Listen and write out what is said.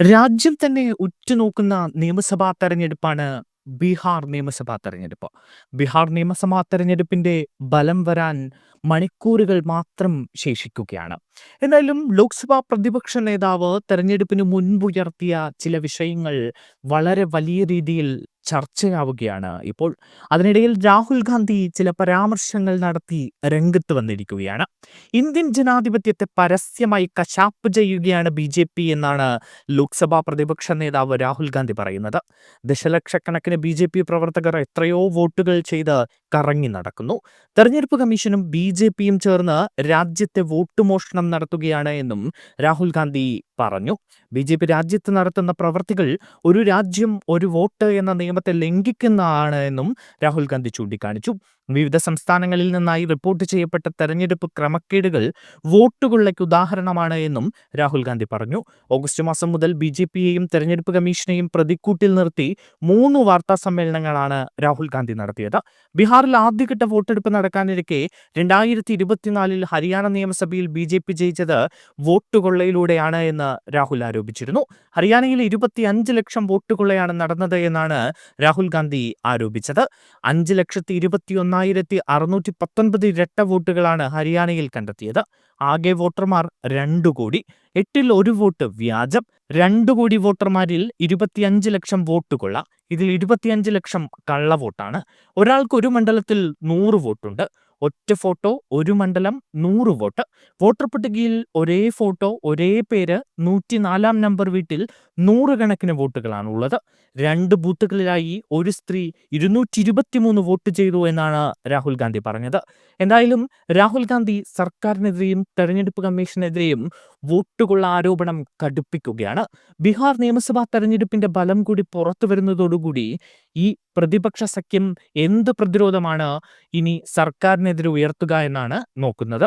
രാജ്യം തന്നെ ഉറ്റുനോക്കുന്ന നിയമസഭാ തെരഞ്ഞെടുപ്പാണ് ബീഹാർ നിയമസഭാ തെരഞ്ഞെടുപ്പ്. ബീഹാർ നിയമസഭാ തെരഞ്ഞെടുപ്പിന്റെ ബലം വരാൻ മണിക്കൂറുകൾ മാത്രം ശേഷിക്കുകയാണ്. എന്നാലും ലോക്സഭാ പ്രതിപക്ഷ നേതാവ് തെരഞ്ഞെടുപ്പിന് മുൻപുയർത്തിയ ചില വിഷയങ്ങൾ വളരെ വലിയ രീതിയിൽ ചർച്ചയാവുകയാണ് ഇപ്പോൾ. അതിനിടയിൽ രാഹുൽ ഗാന്ധി ചില പരാമർശങ്ങൾ നടത്തി രംഗത്ത് വന്നിരിക്കുകയാണ്. ഇന്ത്യൻ ജനാധിപത്യത്തെ പരസ്യമായി കശാപ്പ് ചെയ്യുകയാണ് ബി ജെ പി എന്നാണ് ലോക്സഭാ പ്രതിപക്ഷ നേതാവ് രാഹുൽ ഗാന്ധി പറയുന്നത്. ദശലക്ഷക്കണക്കിന് ബിജെപി പ്രവർത്തകർ എത്രയോ വോട്ടുകൾ ചെയ്ത് കറങ്ങി നടക്കുന്നു. തെരഞ്ഞെടുപ്പ് കമ്മീഷനും ബി ജെ പിയും ചേർന്ന് രാജ്യത്തെ വോട്ട് മോഷണം നടത്തുകയാണ് എന്നും രാഹുൽ ഗാന്ധി പറഞ്ഞു. ബി ജെ പി രാജ്യത്ത് നടത്തുന്ന പ്രവർത്തികൾ ഒരു രാജ്യം ഒരു വോട്ട് എന്ന നിയമത്തെ ലംഘിക്കുന്നതാണ് എന്നും രാഹുൽ ഗാന്ധി ചൂണ്ടിക്കാണിച്ചു. വിവിധ സംസ്ഥാനങ്ങളിൽ നിന്നായി റിപ്പോർട്ട് ചെയ്യപ്പെട്ട തെരഞ്ഞെടുപ്പ് ക്രമക്കേടുകൾ വോട്ട് കൊള്ളയ്ക്ക് ഉദാഹരണമാണ് എന്നും രാഹുൽ ഗാന്ധി പറഞ്ഞു. ഓഗസ്റ്റ് മാസം മുതൽ ബി ജെ പിയെയും തെരഞ്ഞെടുപ്പ് കമ്മീഷനെയും പ്രതിക്കൂട്ടിൽ നിർത്തി മൂന്ന് വാർത്താ സമ്മേളനങ്ങളാണ് രാഹുൽ ഗാന്ധി നടത്തിയത്. ബീഹാറിൽ ആദ്യഘട്ട വോട്ടെടുപ്പ് നടക്കാനിരിക്കെ രണ്ടായിരത്തി ഇരുപത്തിനാലിൽ ഹരിയാന നിയമസഭയിൽ ബി ജെ പി ജയിച്ചത് വോട്ട് കൊള്ളയിലൂടെയാണ് എന്ന് രാഹുൽ ആരോപിച്ചിരുന്നു. ഹരിയാനയിൽ ഇരുപത്തിയഞ്ച് ലക്ഷം വോട്ട് കൊള്ളയാണ് നടന്നത് എന്നാണ് രാഹുൽ ഗാന്ധി ആരോപിച്ചത്. അഞ്ച് ലക്ഷത്തി ഇരുപത്തി ഒന്നായിരത്തി അറുന്നൂറ്റി പത്തൊൻപത് ഇരട്ട വോട്ടുകളാണ് ഹരിയാനയിൽ കണ്ടെത്തിയത്. ആകെ വോട്ടർമാർ രണ്ടു കോടി. എട്ടിൽ ഒരു വോട്ട് വ്യാജം. രണ്ടു കോടി വോട്ടർമാരിൽ ഇരുപത്തിയഞ്ച് ലക്ഷം വോട്ട് കൊള്ള. ഇതിൽ ഇരുപത്തിയഞ്ച് ലക്ഷം കള്ളവോട്ടാണ്. ഒരാൾക്ക് ഒരു മണ്ഡലത്തിൽ നൂറ് വോട്ടുണ്ട്. ഒറ്റ ഫോട്ടോ ഒരു മണ്ഡലം നൂറ് വോട്ട്. വോട്ടർ പട്ടികയിൽ ഒരേ ഫോട്ടോ ഒരേ പേര് നൂറ്റിനാലാം നമ്പർ വീട്ടിൽ നൂറുകണക്കിന് വോട്ടുകളാണ് ഉള്ളത്. രണ്ട് ബൂത്തുകളിലായി ഒരു സ്ത്രീ ഇരുന്നൂറ്റി ഇരുപത്തിമൂന്ന് വോട്ട് ചെയ്തു എന്നാണ് രാഹുൽ ഗാന്ധി പറഞ്ഞത്. എന്തായാലും രാഹുൽ ഗാന്ധി സർക്കാരിനെതിരെയും തെരഞ്ഞെടുപ്പ് കമ്മീഷനെതിരെയും വോട്ടുകൊള്ള ആരോപണം കടുപ്പിക്കുകയാണ്. ബീഹാർ നിയമസഭാ തെരഞ്ഞെടുപ്പിന്റെ ബലം കൂടി പുറത്തുവരുന്നതോടുകൂടി ഈ പ്രതിപക്ഷ സഖ്യം എന്ത് പ്രതിരോധമാണ് ഇനി സർക്കാരിനെതിരെ ഉയർത്തുക എന്നാണ് നോക്കുന്നത്.